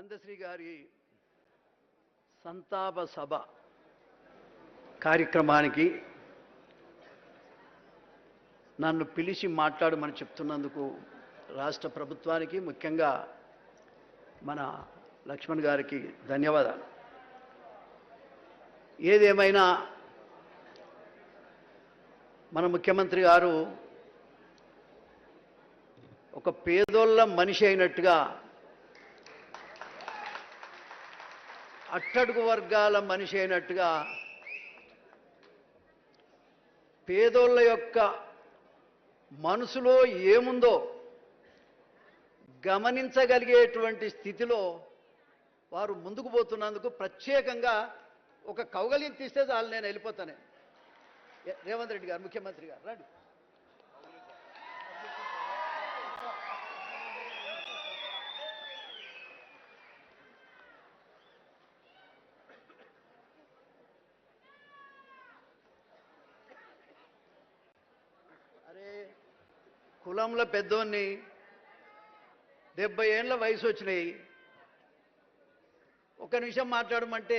అందశ్రీ గారి సంతాప సభ కార్యక్రమానికి నన్ను పిలిచి మాట్లాడమని చెప్తున్నందుకు రాష్ట్ర ప్రభుత్వానికి ముఖ్యంగా మన లక్ష్మణ్ గారికి ధన్యవాదాలు. ఏదేమైనా మన ముఖ్యమంత్రి గారు ఒక పేదోళ్ళ మనిషి అయినట్టుగా అట్టడుగు వర్గాల మనిషి అయినట్టుగా పేదోళ్ళ యొక్క మనసులో ఏముందో గమనించగలిగేటువంటి స్థితిలో వారు ముందుకు పోతున్నందుకు ప్రత్యేకంగా ఒక కౌగలిని తీస్తే చాలు నేను వెళ్ళిపోతానే. రేవంత్ రెడ్డి గారు ముఖ్యమంత్రి గారు రండి. కులంలో పెద్దోన్ని డెబ్బై ఏళ్ళ వయసు వచ్చినాయి. ఒక నిమిషం మాట్లాడమంటే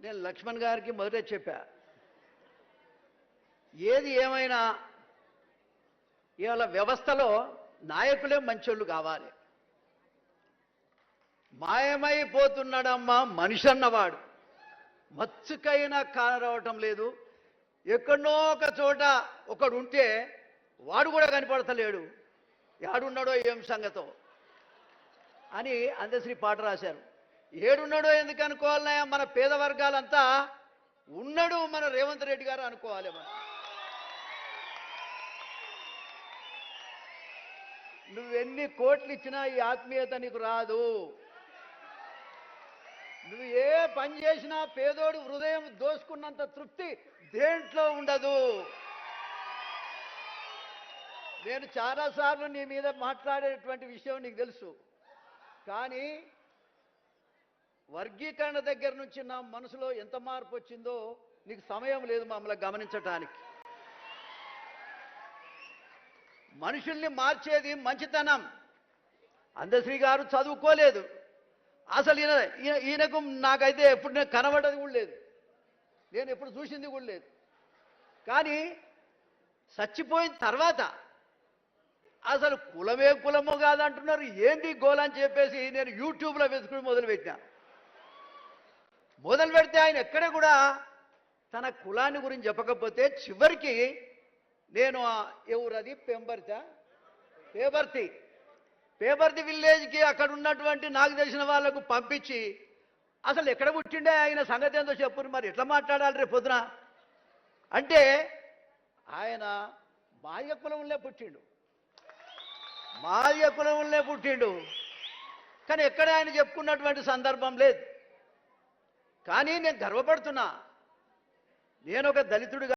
నేను లక్ష్మణ్ గారికి మొదట చెప్పా. ఏది ఏమైనా ఇవాళ వ్యవస్థలో నాయకులే మంచోళ్ళు కావాలి. మాయమైపోతున్నాడమ్మా మనిషి అన్నవాడు. మచ్చుకైనా కారవటం లేదు. ఎక్కడో ఒక చోట ఒకడు ఉంటే వాడు కూడా కనపడతలేడు. ఏడున్నాడో ఏం సంగతో? అని అందశ్రీ పాట రాశారు. ఏడున్నాడో ఎందుకు అనుకోవాలన్నా మన పేద వర్గాలంతా ఉన్నాడు మన రేవంత్ రెడ్డి గారు అనుకోవాలి మనం. నువ్వెన్ని కోట్లు ఇచ్చినా ఈ ఆత్మీయత నీకు రాదు. నువ్వు ఏ పని చేసినా పేదోడు హృదయం దోసుకున్నంత తృప్తి దేంట్లో ఉండదు. నేను చాలాసార్లు నీ మీద మాట్లాడేటువంటి విషయం నీకు తెలుసు. కానీ వర్గీకరణ దగ్గర నుంచి నా మనసులో ఎంత మార్పు వచ్చిందో నీకు సమయం లేదు మమ్మల్ని గమనించటానికి. మనుషుల్ని మార్చేది మంచితనం. అందశ్రీ గారు చదువుకోలేదు. అసలు ఈయన ఈయనకు నాకైతే ఎప్పుడు నేను కనబడది కూడా లేదు. నేను ఎప్పుడు చూసింది కూడా లేదు. కానీ చచ్చిపోయిన తర్వాత అసలు కులమే కులమో కాదంటున్నారు. ఏంది గోల్ అని చెప్పేసి నేను యూట్యూబ్లో వెతుకుని మొదలుపెట్టిన. మొదలు పెడితే ఆయన ఎక్కడ కూడా తన కులాన్ని గురించి చెప్పకపోతే చివరికి నేను ఎవరది పెంబర్తా పేబర్తి. పేబర్తి విలేజ్కి అక్కడ ఉన్నటువంటి నాకు తెలిసిన వాళ్ళకు పంపించి అసలు ఎక్కడ పుట్టిండే ఆయన సంగతి ఏందో చెప్పు మరి ఎట్లా మాట్లాడాలి రేపు పొద్దున? అంటే ఆయన మాయ కులంలో పుట్టిండు. మాల్య కులంలో పుట్టిండు. కానీ ఎక్కడ ఆయన చెప్పుకున్నటువంటి సందర్భం లేదు. కానీ నేను గర్వపడుతున్నా. నేను ఒక దళితుడిగా